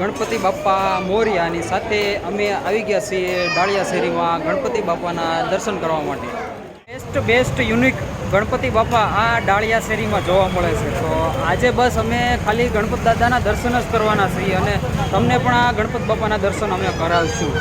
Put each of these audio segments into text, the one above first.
ગણપતિ બાપ્પા મોરિયાની સાથે અમે આવી ગયા છીએ ડાળિયા શેરીમાં ગણપતિ બાપાના દર્શન કરવા માટે. બેસ્ટ બેસ્ટ યુનિક ગણપતિ બાપા આ ડાળિયા શેરીમાં જોવા મળે છે. તો આજે બસ અમે ખાલી ગણપત દાદાના દર્શન જ કરવાના છીએ અને તમને પણ આ ગણપત બાપાના દર્શન અમે કરાવશું.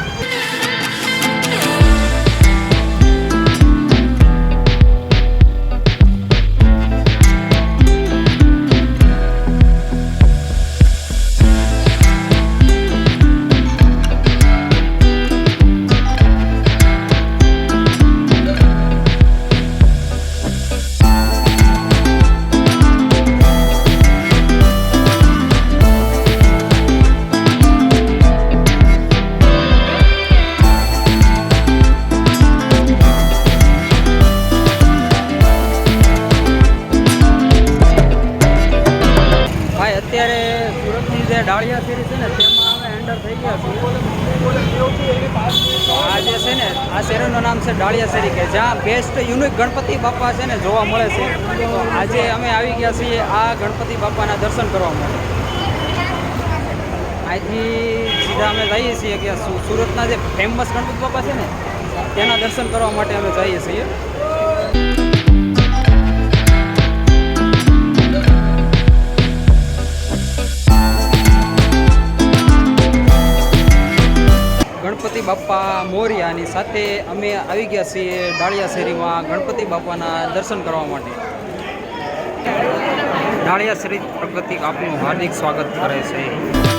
આ શહેરનું નામ છે ડાળિયા શેરી કે જ્યાં બેસ્ટ યુનિક ગણપતિ બાપા છે ને જોવા મળે છે. આજે અમે આવી ગયા છીએ આ ગણપતિ બાપાના દર્શન કરવા માટે. અહીંથી સીધા અમે જઈએ છીએ કે સુરતના જે ફેમસ ગણપતિ બાપા છે ને, તેના દર્શન કરવા માટે અમે જઈએ છીએ. બાપ્પા મોરિયાની સાથે અમે આવી ગયા છીએ ડાળિયા શેરીમાં ગણપતિ બાપાના દર્શન કરવા માટે. ડાળિયા શેરી પ્રગતિ આપનું હાર્દિક સ્વાગત કરે છે.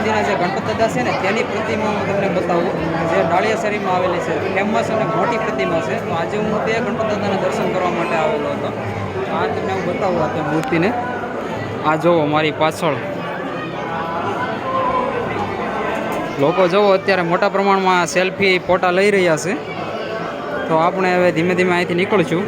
ચાંદીના જે ગણપત છે ને, તેની પ્રતિમા હું તમને બતાવું. જે ડાળિયા આવેલી છે, ફેમસ અને મોટી પ્રતિમા છે. તો આજે હું તે ગણપત દર્શન કરવા માટે આવેલો હતો. આ તમને હું બતાવું આ મૂર્તિને. આ જુઓ મારી પાછળ. લોકો જુઓ, અત્યારે મોટા પ્રમાણમાં સેલ્ફી ફોટા લઈ રહ્યા છે. તો આપણે હવે ધીમે ધીમે અહીંથી નીકળશું.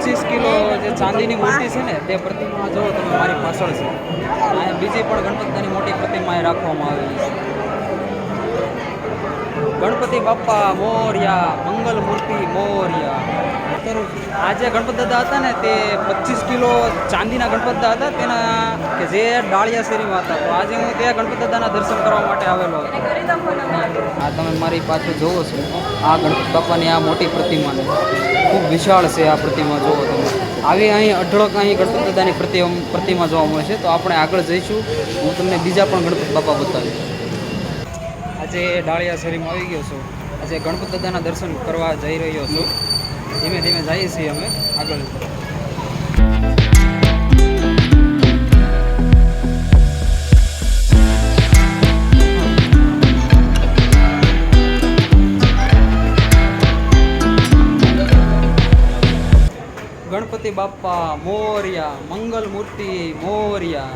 પચીસ કિલો જે ચાંદીની મૂર્તિ છે ને, તે પ્રતિમા જુઓ તમે મારી પાછળ છે અહીંયા બીજી પણ ગણપતિની મોટી પ્રતિમા એ રાખવામાં આવેલી છે. ગણપતિ બાપ્પા મોર્યા મંગલ મૂર્તિ મોર્યા. આ જે ગણપત દાદા હતા ને તે પચીસ કિલો ચાંદીના ગણપત દાદા હતા તેના કે જે ડાળિયા શેરીમાં હતા. તો આજે હું તે ગણપત દાદાના દર્શન કરવા માટે આવેલો હતો. આ તમે મારી પાછળ જોવો છો. આ ગણપત બાપાની આ મોટી પ્રતિમાને ખૂબ વિશાળ છે આ પ્રતિમા જોવો તમે. આવી અહીં અઢળક અહીં ગણપત દાદાની પ્રતિમ પ્રતિમા જોવા મળે છે. તો આપણે આગળ જઈશું. હું તમને બીજા પણ ગણપત બાપા બતાવીશ. આજે ડાળિયા આવી ગયો છું. આજે ગણપત દાદાના દર્શન કરવા જઈ રહ્યો છું. ધીમે ધીમે જઈએ છીએ અમે આગળ. ગણપતિ બાપ્પા, મોર્યા મંગલ મૂર્તિ મોર્યા.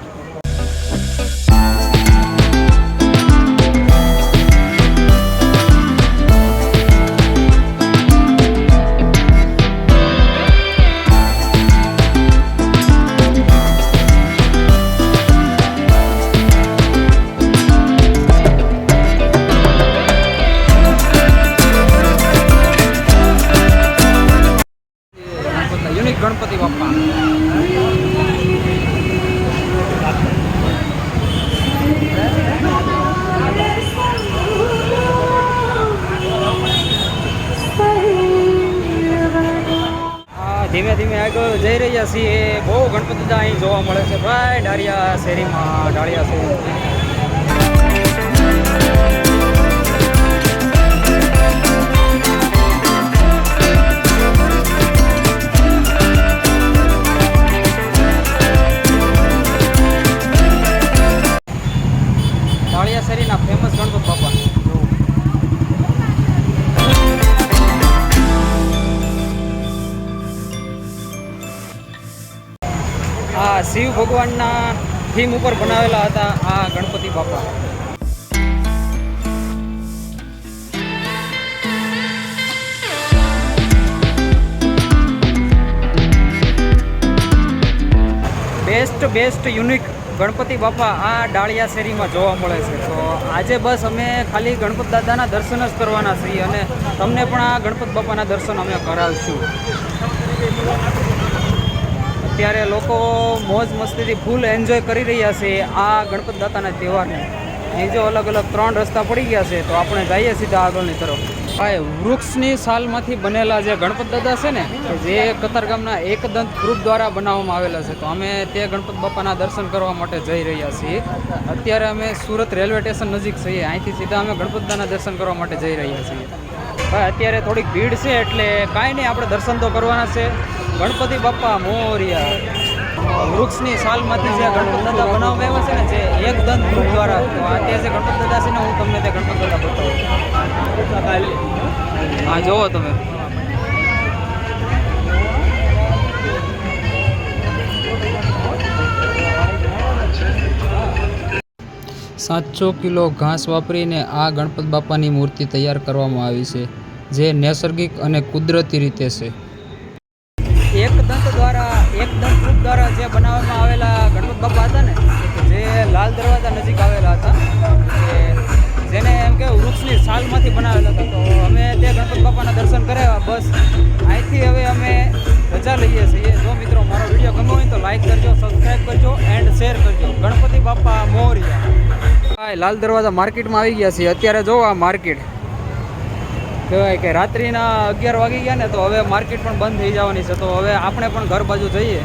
જઈ રહ્યા છીએ. બહુ ગણપતિ અહીં જોવા મળે છે. ભાઈ ડાળિયા શેરીમાં ડાળિયા શેરી. શિવ ભગવાનના થીમ ઉપર બનાવેલા હતા આ ગણપતિ બાપા. બેસ્ટ બેસ્ટ યુનિક ગણપતિ બાપા આ ડાળિયા શેરીમાં જોવા મળે છે. તો આજે બસ અમે ખાલી ગણપત દાદાના દર્શન જ કરવાના છીએ અને તમને પણ આ ગણપત બાપાના દર્શન અમે કરાવશું. અત્યારે લોકો મોજ મસ્તીથી ફૂલ એન્જોય કરી રહ્યા છે આ ગણપત દાતાના તહેવારને. અહીં જો અલગ અલગ ત્રણ રસ્તા પડી ગયા છે, તો આપણે જઈએ સીધા આગળની તરફ. ભાઈ, વૃક્ષની સાલમાંથી બનેલા જે ગણપત દાદા છે ને, જે કતારગામના એકદંત ગ્રુપ દ્વારા બનાવવામાં આવેલા છે, તો અમે તે ગણપત બાપાના દર્શન કરવા માટે જઈ રહ્યા છીએ. અત્યારે અમે સુરત રેલવે સ્ટેશન નજીક છીએ, અહીંથી સીધા અમે ગણપત દાદાના દર્શન કરવા માટે જઈ રહ્યા છીએ. ભાઈ, અત્યારે થોડીક ભીડ છે એટલે કાંઈ નહીં, આપણે દર્શન તો કરવાના છે. ગણપતિ બાપા મોરિયા. વૃક્ષની સાલમાંથી જે ગણપત દાદા બનાવવામાં આવ્યા છે ને, જે એક દંત ગ્રુપ દ્વારા અત્યારે જે ગણપત દાદા છે ને, હું તમને તે ગણપત દાદા બતાવું. હા જોવો તમે. સાતસો કિલો ઘાસ વાપરીને આ ગણપત બાપાની મૂર્તિ તૈયાર કરવામાં આવી છે. જે નૈસર્ગિક અને કુદરતી રીતે છે. એક દંત દ્વારા, એક દંત રૂપ દ્વારા જે બનાવવામાં આવેલા ગણપત બાપા હતા ને, જે લાલ દરવાજા નજીક આવેલા હતા જેને એમ કે વૃક્ષની સાલમાંથી બનાવેલા હતા, તો અમે તે ગણપત બાપાના દર્શન કરાવ્યા બસ. અહીંથી હવે અમે રજા લઈએ છીએ. જો મિત્રો મારો વીડિયો ગમ્યો હોય તો લાઈક કરજો સબસ્ક્રાઈબ કરજો, એન્ડ શેર કરજો. ગણપતિ બાપા મોરિયા. લાલ દરવાજા માર્કેટમાં આવી ગયા છીએ. અત્યારે જો આ માર્કેટ કહેવાય કે રાત્રિના અગિયાર વાગી ગયા ને તો હવે માર્કેટ પણ બંધ થઈ જવાની છે. તો હવે આપણે પણ ઘર બાજુ જઈએ.